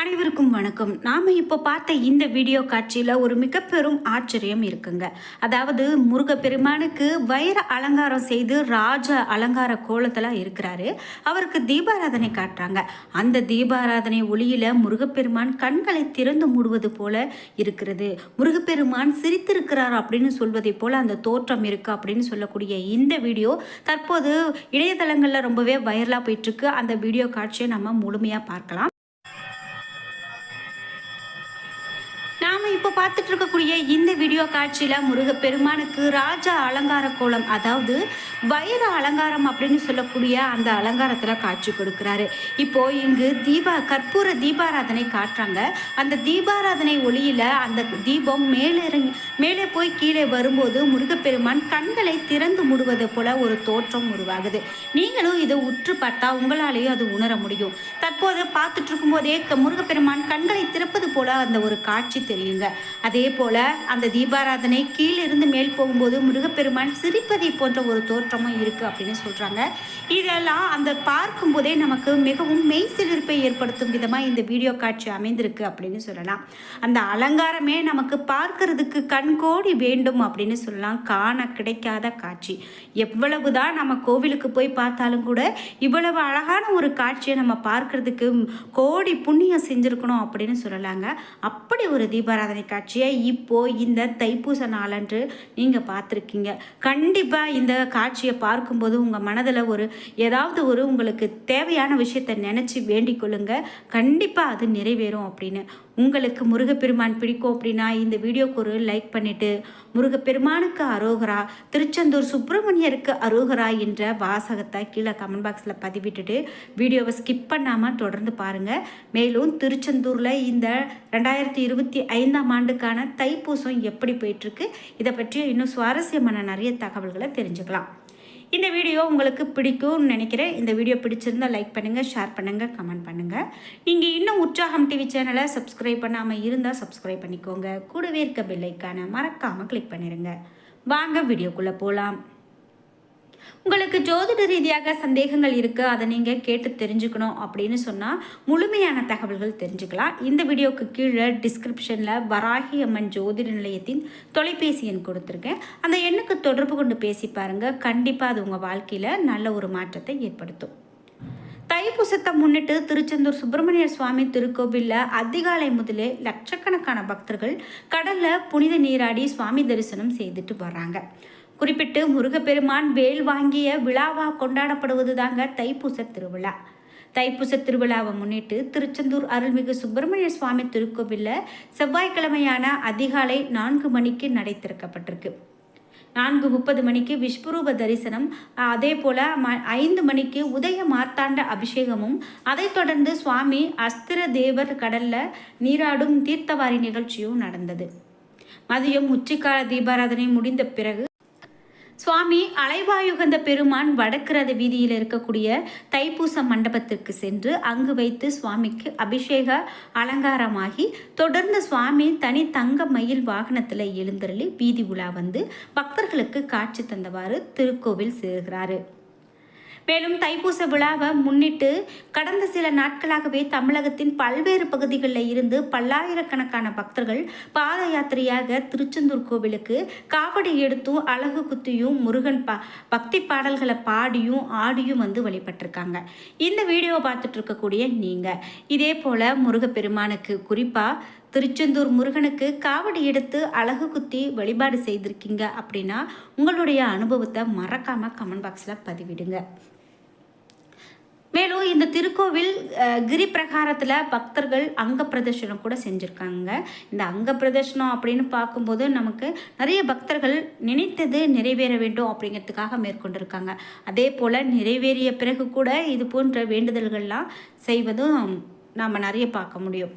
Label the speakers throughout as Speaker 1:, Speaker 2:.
Speaker 1: அனைவருக்கும் வணக்கம். நாம் இப்போ பார்த்த இந்த வீடியோ காட்சியில் ஒரு மிக பெரும் ஆச்சரியம் இருக்குங்க. அதாவது முருகப்பெருமானுக்கு வைர அலங்காரம் செய்து ராஜ அலங்கார கோலத்தில் இருக்கிறாரு. அவருக்கு தீபாராதனை காட்டுறாங்க. அந்த தீபாராதனை ஒளியில் முருகப்பெருமான் கண்களை திறந்து மூடுவது போல இருக்கிறது. முருகப்பெருமான் சிரித்திருக்கிறார் அப்படின்னு சொல்வதை போல அந்த தோற்றம் இருக்குது அப்படின்னு சொல்லக்கூடிய இந்த வீடியோ தற்போது இணையதளங்களில் ரொம்பவே வைரலாக போயிட்டுருக்கு அந்த வீடியோ காட்சியை நம்ம முழுமையாக பார்க்கலாம். இப்போ பார்த்துட்டு இருக்கக்கூடிய இந்த வீடியோ காட்சியில் முருகப்பெருமானுக்கு ராஜா அலங்கார கோலம் அதாவது வைர அலங்காரம் அப்படின்னு சொல்லக்கூடிய அந்த அலங்காரத்தில் காட்சி கொடுக்குறாரு. இப்போ இங்கு தீபா கற்பூர தீபாராதனை காட்டுறாங்க. அந்த தீபாராதனை ஒளியில் அந்த தீபம் மேலே இறங்கி மேலே போய் கீழே வரும்போது முருகப்பெருமான் கண்களை திறந்து மூடுவது போல ஒரு தோற்றம் உருவாகுது. நீங்களும் இதை உற்று பார்த்தா உங்களாலேயும் அது உணர முடியும். தற்போது பார்த்துட்டு இருக்கும்போதே க- முருகப்பெருமான் கண்களை திறப்பது போல அந்த ஒரு காட்சி தெரியும் சொல்லுங்க அதே போல அந்த தீபாராதனை கீழிருந்து மேல் போகும்போது முருகப்பெருமான் சிரிப்பதை போன்ற ஒரு தோற்றமும் இருக்கு அப்படின்னு சொல்றாங்க. இதெல்லாம் அந்த பார்க்கும்போதே நமக்கு மிகவும் மெய் சிலிர்ப்பை ஏற்படுத்தும் விதமாக இந்த வீடியோ காட்சி அமைந்திருக்கு அப்படின்னு சொல்லலாம். அந்த அலங்காரமே நமக்கு பார்க்கறதுக்கு கண்கோடி வேண்டும் அப்படின்னு சொல்லலாம். காண கிடைக்காத காட்சி. எவ்வளவுதான் நம்ம கோவிலுக்கு போய் பார்த்தாலும் கூட இவ்வளவு அழகான ஒரு காட்சியை நம்ம பார்க்கறதுக்கு கோடி புண்ணியம் செஞ்சுருக்கணும் அப்படின்னு சொல்லலாங்க. அப்படி ஒரு தீபாராதனை காட்சியை இப்போ இந்த தைப்பூச நாளன்று நீங்கள் பார்த்துருக்கீங்க. கண்டிப்பாக இந்த காட்சியை பார்க்கும்போது உங்கள் மனதில் ஒரு ஏதாவது ஒரு உங்களுக்கு தேவையான விஷயத்தை நினச்சி வேண்டிக் கொள்ளுங்கள் கண்டிப்பாக அது நிறைவேறும் அப்படின்னு உங்களுக்கு முருகப்பெருமான் பிடிக்கும் அப்படின்னா இந்த வீடியோக்கு ஒரு லைக் பண்ணிவிட்டு முருகப்பெருமானுக்கு அரோகரா திருச்செந்தூர் சுப்பிரமணியருக்கு அரோகரா என்ற வாசகத்தை கீழே கமெண்ட் பாக்ஸில் பதிவிட்டுட்டு வீடியோவை ஸ்கிப் பண்ணாமல் தொடர்ந்து பாருங்கள் மேலும் திருச்செந்தூரில் இந்த ரெண்டாயிரத்தி இருபத்தி ஐந்தாம் ஆண்டுக்கான தைப்பூசம் எப்படி போயிட்டுருக்கு இதை பற்றி இன்னும் சுவாரஸ்யமான நிறைய தகவல்களை தெரிஞ்சுக்கலாம். இந்த வீடியோ உங்களுக்கு பிடிக்கும்னு நினைக்கிறேன். இந்த வீடியோ பிடிச்சிருந்தால் லைக் பண்ணுங்கள் ஷேர் பண்ணுங்கள் கமெண்ட் பண்ணுங்கள் நீங்கள் இன்னும் உற்சாகம் டிவி சேனலை சப்ஸ்கிரைப் பண்ணாமல் இருந்தால் சப்ஸ்கிரைப் பண்ணிக்கோங்க. கூடவே இருக்க பெல்லைக்கான மறக்காமல் கிளிக் பண்ணிடுங்க வாங்க வீடியோக்குள்ளே போகலாம் உங்களுக்கு ஜோதிட ரீதியாக சந்தேகங்கள் இருக்குது அதை நீங்கள் கேட்டு தெரிஞ்சுக்கணும் அப்படின்னு சொன்னால் முழுமையான தகவல்கள் தெரிஞ்சுக்கலாம். இந்த வீடியோக்கு கீழே டிஸ்கிரிப்ஷனில் வராகி அம்மன் ஜோதிட நிலையத்தின் தொலைபேசி எண் கொடுத்துருக்கேன். அந்த எண்ணுக்கு தொடர்பு கொண்டு பேசி பாருங்கள் கண்டிப்பாக அது உங்கள் வாழ்க்கையில் நல்ல ஒரு மாற்றத்தை ஏற்படுத்தும். தைப்பூசத்தை முன்னிட்டு திருச்செந்தூர் சுப்பிரமணியர் சுவாமி திருக்கோவிலில் அதிகாலை முதலே லட்சக்கணக்கான பக்தர்கள் கடலில் புனித நீராடி சுவாமி தரிசனம் செய்துட்டு வர்றாங்க. குறிப்பிட்டு முருகப்பெருமான் வேல் வாங்கிய விழாவாக கொண்டாடப்படுவது தாங்க தைப்பூச திருவிழா. தைப்பூச திருவிழாவை முன்னிட்டு திருச்செந்தூர் அருள்மிகு சுப்பிரமணிய சுவாமி திருக்கோவிலில் செவ்வாய்க்கிழமையான அதிகாலை நான்கு மணிக்கு நடை திறக்கப்பட்டிருக்கு நான்கு முப்பது மணிக்கு விஸ்வரூப தரிசனம் அதே போல் ம ஐந்து மணிக்கு உதய மார்த்தாண்ட அபிஷேகமும் அதைத் தொடர்ந்து சுவாமி அஸ்திர தேவர் கடலில் நீராடும் தீர்த்தவாரி நிகழ்ச்சியும் நடந்தது. மதியம் உச்சிக்கால தீபாராதனை முடிந்த பிறகு சுவாமி அலைவாயுகந்த பெருமான் வடக்கு ரத வீதியில் இருக்கக்கூடிய தைப்பூச மண்டபத்திற்கு சென்று அங்கு வைத்து சுவாமிக்கு அபிஷேக அலங்காரமாகி தொடர்ந்து சுவாமி தனி தங்க மயில் வாகனத்தில் எழுந்தருளி வீதி உலா வந்து பக்தர்களுக்கு காட்சி தந்தவாறு திருக்கோவில் சேர்கிறாரு. மேலும் தைப்பூச விழாவை முன்னிட்டு கடந்த சில நாட்களாகவே தமிழகத்தின் பல்வேறு பகுதிகளில் இருந்து பல்லாயிரக்கணக்கான பக்தர்கள் பாத யாத்திரையாக திருச்செந்தூர் கோவிலுக்கு காவடி எடுத்தும் அழகு குத்தியும் முருகன் பா பக்தி பாடல்களை பாடியும் ஆடியும் வந்து வழிபட்டிருக்காங்க. இந்த வீடியோவை பார்த்துட்டு இருக்கக்கூடிய நீங்கள் இதே போல் முருகப்பெருமானுக்கு குறிப்பாக திருச்செந்தூர் முருகனுக்கு காவடி எடுத்து அழகு குத்தி வழிபாடு செய்திருக்கீங்க அப்படின்னா உங்களுடைய அனுபவத்தை மறக்காமல் கமெண்ட் பாக்ஸில் பதிவிடுங்க. மேலும் இந்த திருக்கோவில் கிரி பிரகாரத்தில் பக்தர்கள் அங்க பிரதர்ஷனம் கூட செஞ்சுருக்காங்க. இந்த அங்க பிரதர்ஷனம் அப்படின்னு பார்க்கும்போது நமக்கு நிறைய பக்தர்கள் நினைத்தது நிறைவேற வேண்டும் அப்படிங்கிறதுக்காக மேற்கொண்டிருக்காங்க. அதே போல் நிறைவேறிய பிறகு கூட இது போன்ற வேண்டுதல்கள்லாம் செய்வதும் நாம் நிறைய பார்க்க முடியும்.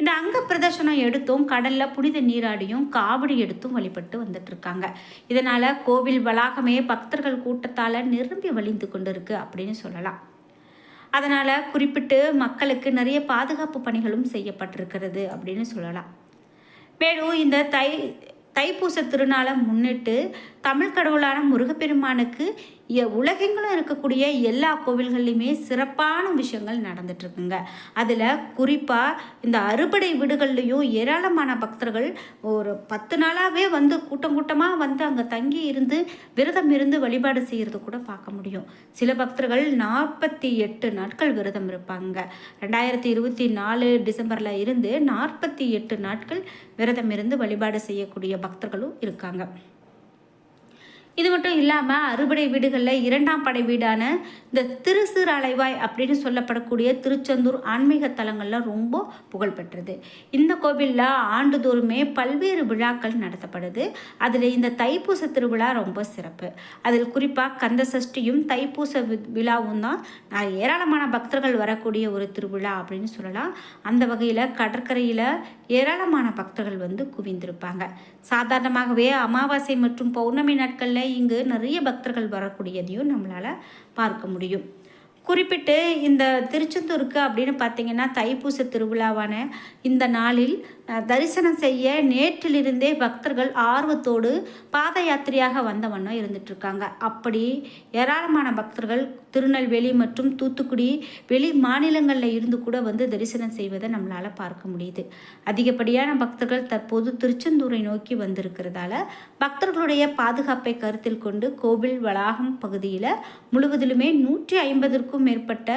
Speaker 1: இந்த அங்க பிரதர்ஷனம் எடுத்தும் கடலில் புனித நீராடியும் காவடி எடுத்தும் வழிபட்டு வந்துட்டு இருக்காங்க இதனால கோவில் வளாகமே பக்தர்கள் கூட்டத்தால் நிரம்பி வழிந்து கொண்டுருக்கு அப்படின்னு சொல்லலாம். அதனால் குறிப்பிட்டு மக்களுக்கு நிறைய பாதுகாப்பு பணிகளும் செய்யப்பட்டிருக்கிறது அப்படின்னு சொல்லலாம். மேலும் இந்த தை தைப்பூச திருநாளை முன்னிட்டு தமிழ் கடவுளான முருகப்பெருமானுக்கு உலகெங்கிலும் இருக்கக்கூடிய எல்லா கோவில்கள்லையுமே சிறப்பான விஷயங்கள் நடந்துட்டுருக்குங்க. அதில் குறிப்பாக இந்த அறுபடை வீடுகள்லையும் ஏராளமான பக்தர்கள் ஒரு பத்து நாளாகவே வந்து கூட்டம் கூட்டமாக வந்து அங்கே தங்கி இருந்து விரதம் இருந்து வழிபாடு செய்கிறது கூட பார்க்க முடியும். சில பக்தர்கள் நாற்பத்தி எட்டு நாட்கள் விரதம் இருப்பாங்க. ரெண்டாயிரத்தி இருபத்தி நாலு டிசம்பரில் இருந்து நாற்பத்தி எட்டு நாட்கள் விரதம் இருந்து வழிபாடு செய்யக்கூடிய பக்தர்களும் இருக்காங்க. இது மட்டும் இல்லாமல் அறுபடை வீடுகளில் இரண்டாம் படை வீடான இந்த திருசிறு அலைவாய் அப்படின்னு சொல்லப்படக்கூடிய திருச்செந்தூர் ஆன்மீக தலங்கள்லாம் ரொம்ப புகழ்பெற்றது இந்த கோவிலில் ஆண்டுதோறுமே பல்வேறு விழாக்கள் நடத்தப்படுது. அதில் இந்த தைப்பூச திருவிழா ரொம்ப சிறப்பு. அதில் குறிப்பாக கந்த சஷ்டியும் தைப்பூச வி- விழாவும் தான் ஏராளமான பக்தர்கள் வரக்கூடிய ஒரு திருவிழா அப்படின்னு சொல்லலாம். அந்த வகையில் கடற்கரையில் ஏராளமான பக்தர்கள் வந்து குவிந்திருப்பாங்க. சாதாரணமாகவே அமாவாசை மற்றும் பௌர்ணமி நாட்களில் இங்கு நிறைய பக்தர்கள் வரக்கூடியதையும் நம்மளால் பார்க்க முடியும். குறிப்பிட்டு இந்த திருச்செந்தூருக்கு அப்படின்னு பார்த்தீங்கன்னா தைப்பூச திருவிழாவான இந்த நாளில் தரிசனம் செய்ய நேற்றிலிருந்தே பக்தர்கள் ஆர்வத்தோடு பாத யாத்திரையாக வந்த வண்ணம் அப்படி ஏராளமான பக்தர்கள் திருநெல்வேலி மற்றும் தூத்துக்குடி வெளி மாநிலங்களில் இருந்து கூட வந்து தரிசனம் செய்வதை நம்மளால் பார்க்க முடியுது. அதிகப்படியான பக்தர்கள் தற்போது திருச்செந்தூரை நோக்கி வந்திருக்கிறதால பக்தர்களுடைய பாதுகாப்பை கருத்தில் கொண்டு கோவில் வளாகம் பகுதியில் முழுவதிலுமே நூற்றி ஐம்பதற்கும் மேற்பட்ட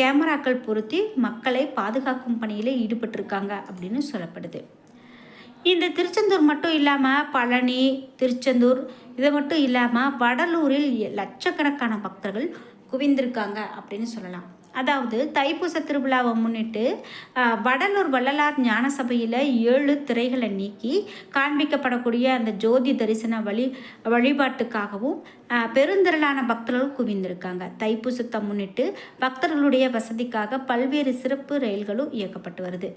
Speaker 1: கேமராக்கள் பொருத்தி மக்களை பாதுகாக்கும் பணியில் ஈடுபட்டிருக்காங்க அப்படின்னு சொல்லப்படுது. இந்த திருச்செந்தூர் மட்டும் இல்லாமல் பழனி திருச்செந்தூர் இது மட்டும் இல்லாமல் வடலூரில் லட்சக்கணக்கான பக்தர்கள் குவிந்திருக்காங்க அப்படின்னு சொல்லலாம். அதாவது தைப்பூச திருவிழாவை முன்னிட்டு வடலூர் வள்ளலார் ஞான சபையில் ஏழு திரைகளை நீக்கி காண்பிக்கப்படக்கூடிய அந்த ஜோதி தரிசன வழி வழிபாட்டுக்காகவும் பெருந்திரளான பக்தர்கள் குவிந்திருக்காங்க. தைப்பூசத்தை முன்னிட்டு பக்தர்களுடைய வசதிக்காக பல்வேறு சிறப்பு ரயில்களும் இயக்கப்பட்டு வருது.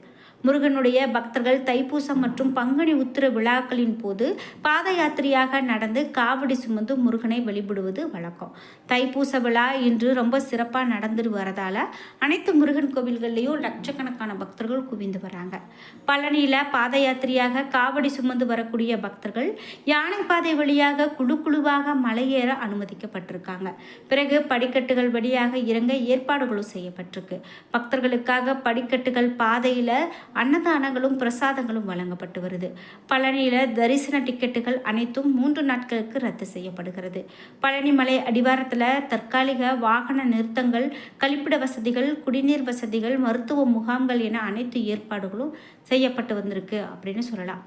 Speaker 1: முருகனுடைய பக்தர்கள் தைப்பூசம் மற்றும் பங்குனி உத்திர விழாக்களின் போது பாத யாத்திரையாக நடந்து காவடி சுமந்து முருகனை வழிபடுவது வழக்கம். தைப்பூச விழா இன்று ரொம்ப சிறப்பாக நடந்துட்டு வரதால அனைத்து முருகன் கோவில்கள்லேயும் லட்சக்கணக்கான பக்தர்கள் குவிந்து வராங்க. பழனியில் பாத யாத்திரையாக காவடி சுமந்து வரக்கூடிய பக்தர்கள் யானை பாதை வழியாக குழு குழுவாக மலையேற அனுமதிக்கப்பட்டிருக்காங்க. பிறகு படிக்கட்டுகள் வழியாக இறங்க ஏற்பாடுகளும் செய்யப்பட்டிருக்கு. பக்தர்களுக்காக படிக்கட்டுகள் பாதையில் அன்னதானங்களும் பிரசாதங்களும் வழங்கப்பட்டு வருது. பழனியில் தரிசன டிக்கெட்டுகள் அனைத்தும் மூன்று நாட்களுக்கு ரத்து செய்யப்படுகிறது. பழனிமலை அடிவாரத்தில் தற்காலிக வாகன நிறுத்தங்கள் கழிப்பிட வசதிகள் குடிநீர் வசதிகள் மருத்துவ முகாம்கள் என அனைத்து ஏற்பாடுகளும் செய்யப்பட்டு வந்திருக்கு அப்படின்னு சொல்லலாம்.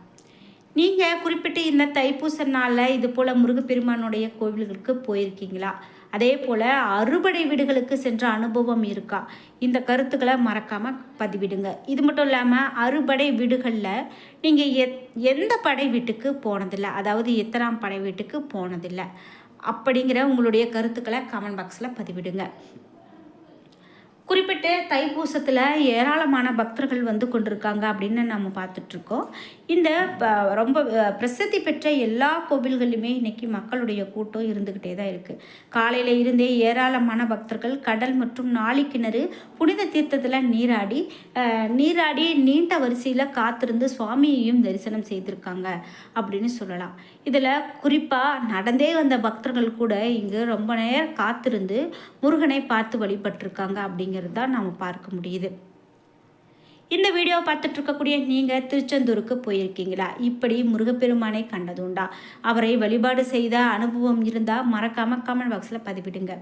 Speaker 1: நீங்கள் குறிப்பிட்டு இந்த தைப்பூச நாளில் இது போல் முருகப்பெருமானுடைய கோவில்களுக்கு போயிருக்கீங்களா? அதே போல் அறுபடை வீடுகளுக்கு சென்ற அனுபவம் இருக்கா? இந்த கருத்துக்களை மறக்காமல் பதிவிடுங்க. இது மட்டும் இல்லாமல் அறுபடை வீடுகளில் நீங்கள் எத் எந்த படை வீட்டுக்கு போனதில்லை? அதாவது எத்தனாம் படை வீட்டுக்கு போனதில்லை? அப்படிங்கிற உங்களுடைய கருத்துக்களை கமெண்ட் பாக்ஸில் பதிவிடுங்க. குறிப்பிட்டு தைப்பூசத்தில் ஏராளமான பக்தர்கள் வந்து கொண்டிருக்காங்க அப்படின்னு நம்ம பார்த்துட்ருக்கோம் இந்த ரொம்ப பிரசித்தி பெற்ற எல்லா கோவில்களிலுமே இன்றைக்கி மக்களுடைய கூட்டம் இருந்துக்கிட்டே தான் இருக்குது காலையில் இருந்தே ஏராளமான பக்தர்கள் கடல் மற்றும் நாளிக்கிணறு புனித தீர்த்தத்தில் நீராடி நீராடி நீண்ட வரிசையில் காத்திருந்து சுவாமியையும் தரிசனம் செய்திருக்காங்க அப்படின்னு சொல்லலாம். இதில் குறிப்பாக நடந்தே வந்த பக்தர்கள் கூட இங்கு ரொம்ப நேரம் காத்திருந்து முருகனை பார்த்து வழிபட்டிருக்காங்க அப்படிங்கிறது தான் நாம் பார்க்க முடியுது. இந்த வீடியோ பார்த்துட்டு இருக்கக்கூடிய நீங்கள் திருச்செந்தூருக்கு போயிருக்கீங்களா? இப்படி முருகப்பெருமானை கண்டதுண்டா. அவரை வழிபாடு செய்த அனுபவம் இருந்தால் மறக்காமல் கமெண்ட் பாக்ஸில் பதிவிடுங்க.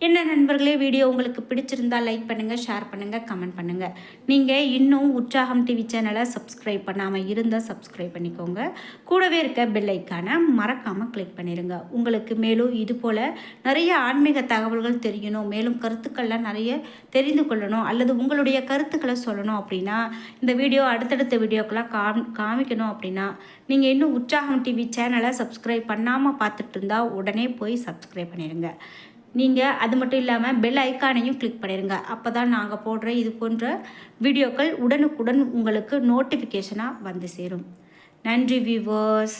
Speaker 1: என்ன நண்பர்களே வீடியோ உங்களுக்கு பிடிச்சிருந்தா லைக் பண்ணுங்கள் ஷேர் பண்ணுங்கள் கமெண்ட் பண்ணுங்கள் நீங்கள் இன்னும் உற்சாகம் டிவி சேனலை சப்ஸ்கிரைப் பண்ணாமல் இருந்தால் சப்ஸ்கிரைப் பண்ணிக்கோங்க. கூடவே இருக்க பெல் ஐக்கானை மறக்காமல் கிளிக் பண்ணிடுங்க உங்களுக்கு மேலும் இது போல் நிறைய ஆன்மீக தகவல்கள் தெரியணும் மேலும் கருத்துக்கள்லாம் நிறைய தெரிந்து கொள்ளணும் அல்லது உங்களுடைய கருத்துக்களை சொல்லணும் அப்படின்னா இந்த வீடியோ அடுத்தடுத்த வீடியோக்கெல்லாம் காம் காமிக்கணும் அப்படின்னா நீங்கள் இன்னும் உற்சாகம் டிவி சேனலை சப்ஸ்கிரைப் பண்ணாமல் பார்த்துட்டு இருந்தால் உடனே போய் சப்ஸ்கிரைப் பண்ணிடுங்க நீங்கள் அது மட்டும் இல்லாமல் பெல் ஐக்கானையும் கிளிக் பண்ணிடுங்க அப்போ தான் நாங்கள் போடுற இது போன்ற வீடியோக்கள் உடனுக்குடன் உங்களுக்கு நோட்டிஃபிகேஷனாக வந்து சேரும். நன்றி வியூவர்ஸ்